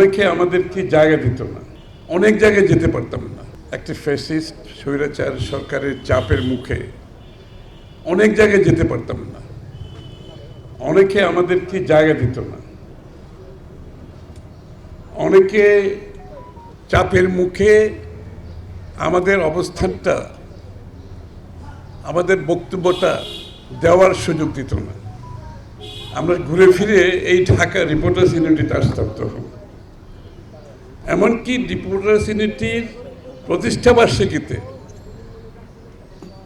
অনেকে আমাদেরকে জায়গা দিত না। অনেক জায়গায় যেতে পারতাম না। একটি ফ্যাসিস্ট স্বৈরাচার সরকারের চাপের মুখে অনেক জায়গায় যেতে পারতাম না। অনেকে আমাদেরকে জায়গা দিত না। অনেকে চাপের মুখে আমাদের অবস্থানটা, আমাদের বক্তব্যটা দেওয়ার সুযোগ দিত না। আমরা ঘুরে ফিরে এই ঢাকা রিপোর্টার্স ইউনিটিতে আসতাম তখন। এমনকি রিপোর্টার্স ইউনিটির প্রতিষ্ঠা বার্ষিকীতে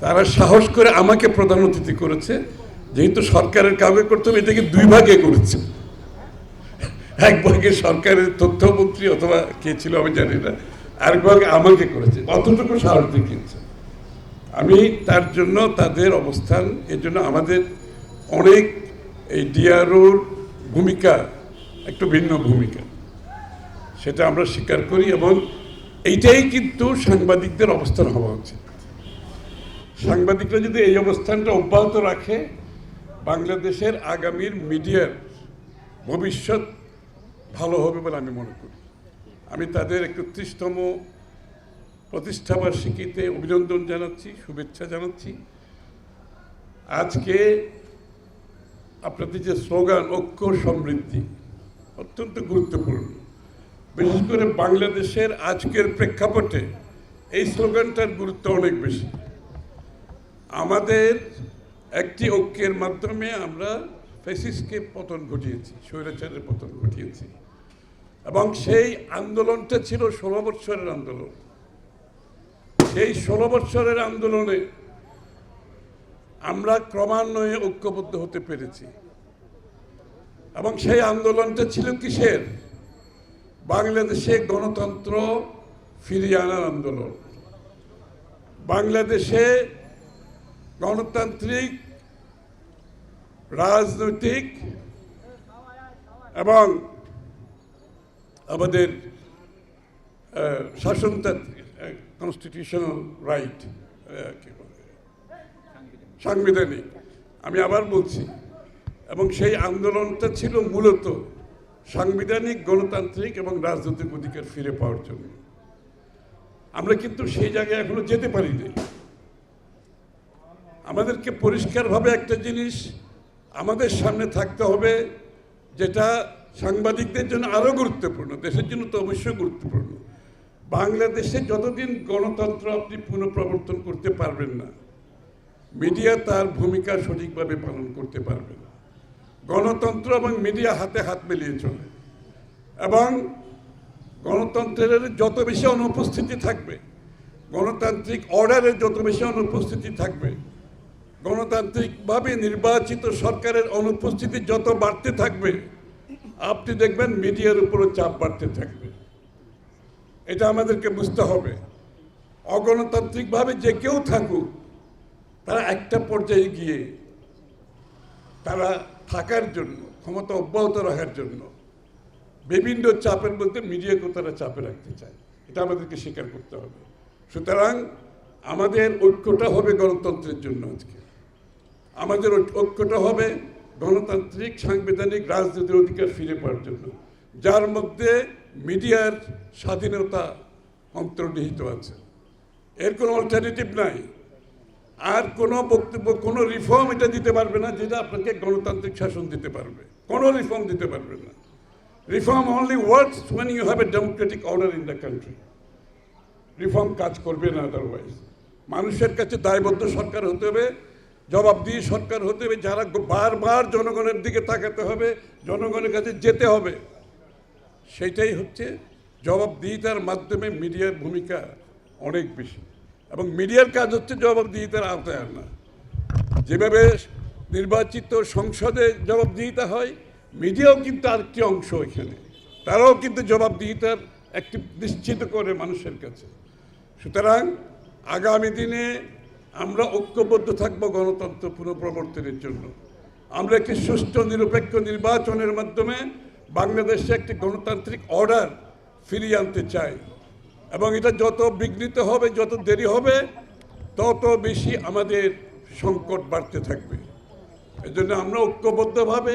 তারা সাহস করে আমাকে প্রধান অতিথি করেছে। যেহেতু সরকারের কাউকে করতে হবে, এটাকে দুই ভাগে করেছে। এক ভাগে সরকারের তথ্যমন্ত্রী অথবা কে ছিল আমি জানি না, আরেক ভাগে আমাকে করেছে। অতটুকু সাহস দেখিয়েছে? আমি তার জন্য তাদের অবস্থান, এর জন্য আমাদের অনেক এই ডিআরওর ভূমিকা, একটু ভিন্ন ভূমিকা। সেটা আমরা স্বীকার করি এবং এইটাই কিন্তু সাংবাদিকদের অবস্থান হওয়া উচিত। সাংবাদিকরা যদি এই অবস্থানটা অব্যাহত রাখে, বাংলাদেশের আগামীর মিডিয়ার ভবিষ্যৎ ভালো হবে বলে আমি মনে করি। আমি তাদের একত্রিশতম প্রতিষ্ঠাবার্ষিকীতে অভিনন্দন জানাচ্ছি, শুভেচ্ছা জানাচ্ছি। আজকে আপনাদের যে স্লোগান, ঐক্য সমৃদ্ধি, অত্যন্ত গুরুত্বপূর্ণ। বিশেষ করে বাংলাদেশের আজকের প্রেক্ষাপটে এই স্লোগানটার গুরুত্ব অনেক বেশি। আমাদের একটি ঐক্যের মাধ্যমে আমরা ফেসিসকে পতন ঘটিয়েছি, স্বৈরাচারের পতন ঘটিয়েছি। এবং সেই আন্দোলনটা ছিল ষোলো বৎসরের আন্দোলন। সেই ষোলো বৎসরের আন্দোলনে আমরা ক্রমান্বয়ে ঐক্যবদ্ধ হতে পেরেছি। এবং সেই আন্দোলনটা ছিল কিসের? বাংলাদেশে গণতন্ত্র ফিরিয়ে আনার আন্দোলন। বাংলাদেশে গণতান্ত্রিক, রাজনৈতিক এবং আমাদের শাসনতান্ত্রিক কনস্টিটিউশনাল রাইট সাংবিধানিক। আমি আবার বলছি, এবং সেই আন্দোলনটা ছিল মূলত সাংবিধানিক, গণতান্ত্রিক এবং রাজনৈতিক অধিকার ফিরে পাওয়ার জন্য। আমরা কিন্তু সেই জায়গায় এখনও যেতে পারি পারিনি আমাদেরকে পরিষ্কারভাবে একটা জিনিস আমাদের সামনে থাকতে হবে, যেটা সাংবাদিকদের জন্য আরও গুরুত্বপূর্ণ, দেশের জন্য তো অবশ্যই গুরুত্বপূর্ণ। বাংলাদেশে যতদিন গণতন্ত্র আপনি পুনঃপ্রবর্তন করতে পারবেন না, মিডিয়া তার ভূমিকা সঠিকভাবে পালন করতে পারবে না। গণতন্ত্র এবং মিডিয়া হাতে হাত মিলিয়ে চলে। এবং গণতন্ত্রের যত বেশি অনুপস্থিতি থাকবে, গণতান্ত্রিক অর্ডারের যত বেশি অনুপস্থিতি থাকবে, গণতান্ত্রিকভাবে নির্বাচিত সরকারের অনুপস্থিতি যত বাড়তে থাকবে, আপনি দেখবেন মিডিয়ার উপরও চাপ বাড়তে থাকবে। এটা আমাদেরকে বুঝতে হবে। অগণতান্ত্রিকভাবে যে কেউ থাকুক, তারা একটা পর্যায়ে গিয়ে তারা থাকার জন্য, ক্ষমতা অব্যাহত রাখার জন্য বিভিন্ন চাপের মধ্যে মিডিয়াকেও তারা চাপে রাখতে চায়। এটা আমাদেরকে স্বীকার করতে হবে। সুতরাং আমাদের ঐক্যটা হবে গণতন্ত্রের জন্য আজকে। আমাদের ঐক্যটা হবে গণতান্ত্রিক, সাংবিধানিক, রাজনীতির অধিকার ফিরে পাওয়ার জন্য। যার মধ্যে মিডিয়ার স্বাধীনতা অন্তর্নিহিত আছে। এর কোনো অল্টারনেটিভ নাই। আর কোনো বক্তব্য, কোনো রিফর্ম এটা দিতে পারবে না যেটা আপনাকে গণতান্ত্রিক শাসন দিতে পারবে। কোনো রিফর্ম দিতে পারবে না। Reform only works when you have a democratic order in the country reform কাজ করবে না আদারওয়াইজ মানুষের কাছে দায়বদ্ধ সরকার হতে হবে, জবাবদিহি সরকার হতে হবে, যারা বারবার জনগণের দিকে তাকাতে হবে, জনগণের কাছে যেতে হবে। সেটাই হচ্ছে জবাবদিহিতার মাধ্যমে মিডিয়ার ভূমিকা অনেক বেশি। এবং মিডিয়ার কাজ হচ্ছে জবাবদিহিতার আওতায় আনা। যেভাবে নির্বাচিত সংসদে জবাবদিহিতা হয়, মিডিয়াও কিন্তু আরেকটি অংশ এখানে। তারাও কিন্তু জবাবদিহিতার একটি নিশ্চিত করে মানুষের কাছে। সুতরাং আগামী দিনে আমরা ঐক্যবদ্ধ থাকব গণতন্ত্র পুনঃপ্রবর্তনের জন্য। আমরা একটি সুষ্ঠু, নিরপেক্ষ নির্বাচনের মাধ্যমে বাংলাদেশে একটি গণতান্ত্রিক অর্ডার ফিরিয়ে আনতে চাই। এবং এটা যত বিঘ্নিত হবে, যত দেরি হবে, তত বেশি আমাদের সংকট বাড়তে থাকবে। এজন্য আমরা ঐক্যবদ্ধভাবে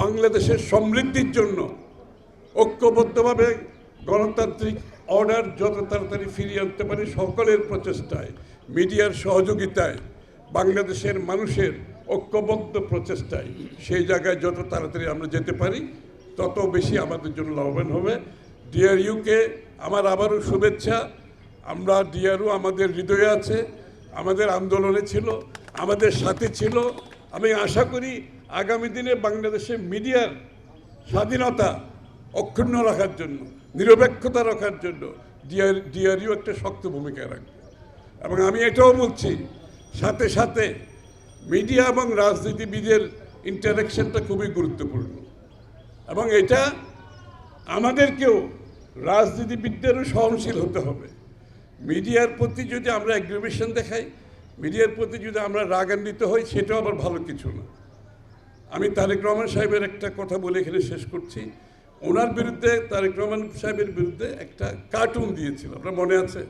বাংলাদেশের সমৃদ্ধির জন্য ঐক্যবদ্ধভাবে গণতান্ত্রিক অর্ডার যত তাড়াতাড়ি ফিরিয়ে আনতে পারি সকলের প্রচেষ্টায়, মিডিয়ার সহযোগিতায়, বাংলাদেশের মানুষের ঐক্যবদ্ধ প্রচেষ্টায়, সেই জায়গায় যত তাড়াতাড়ি আমরা যেতে পারি, তত বেশি আমাদের জন্য লাভবান হবে। ডিআরইউকে আমার আবারও শুভেচ্ছা। আমরা ডিআরইউ আমাদের হৃদয়ে আছে, আমাদের আন্দোলনে ছিল, আমাদের সাথে ছিল। আমি আশা করি আগামী দিনে বাংলাদেশে মিডিয়ার স্বাধীনতা অক্ষুণ্ণ রাখার জন্য, নিরপেক্ষতা রাখার জন্য ডিআর ডিআরইউ একটা শক্ত ভূমিকা রাখবে। এবং আমি এটাও বলছি, সাথে সাথে মিডিয়া এবং রাজনীতিবিদের ইন্টারাকশনটা খুবই গুরুত্বপূর্ণ। এবং এটা আমাদেরকেও রাজনীতিবিদদেরও সহনশীল হতে হবে। মিডিয়ার প্রতি যদি আমরা অ্যাগ্রিভেশন দেখাই, মিডিয়ার প্রতি যদি আমরা রাগান্বিত হই, সেটাও আবার ভালো কিছু না। আমি তারেক রহমান সাহেবের একটা কথা বলে এখানে শেষ করছি। ওনার বিরুদ্ধে, তারেক রহমান সাহেবের বিরুদ্ধে একটা কার্টুন দিয়েছিল। আপনার মনে আছে?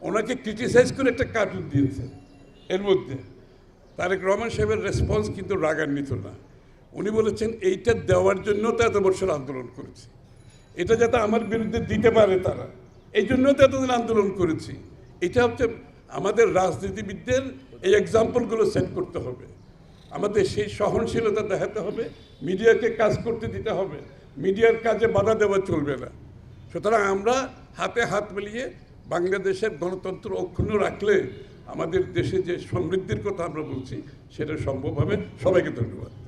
ওনাকে ক্রিটিসাইজ করে একটা কার্টুন দিয়েছে। এর মধ্যে। তারেক রহমান সাহেবের রেসপন্স কিন্তু রাগান্বিত না। উনি বলেছেন, এইটা দেওয়ার জন্য তো এত বছর আন্দোলন করেছি। এটা যাতে আমার বিরুদ্ধে দিতে পারে তারা। এই জন্য তো এতদিন আন্দোলন করেছি। এটা হচ্ছে আমাদের রাজনীতিবিদদের এই এক্সাম্পলগুলো সেট করতে হবে। আমাদের সেই সহনশীলতা দেখাতে হবে, মিডিয়াকে কাজ করতে দিতে হবে। মিডিয়ার কাজে বাধা দেওয়া চলবে না। সুতরাং আমরা হাতে হাত মিলিয়ে বাংলাদেশের গণতন্ত্র অক্ষুণ্ণ রাখলে আমাদের দেশে যে সমৃদ্ধির কথা আমরা বলছি, সেটা সম্ভব হবে। সবাইকে ধন্যবাদ।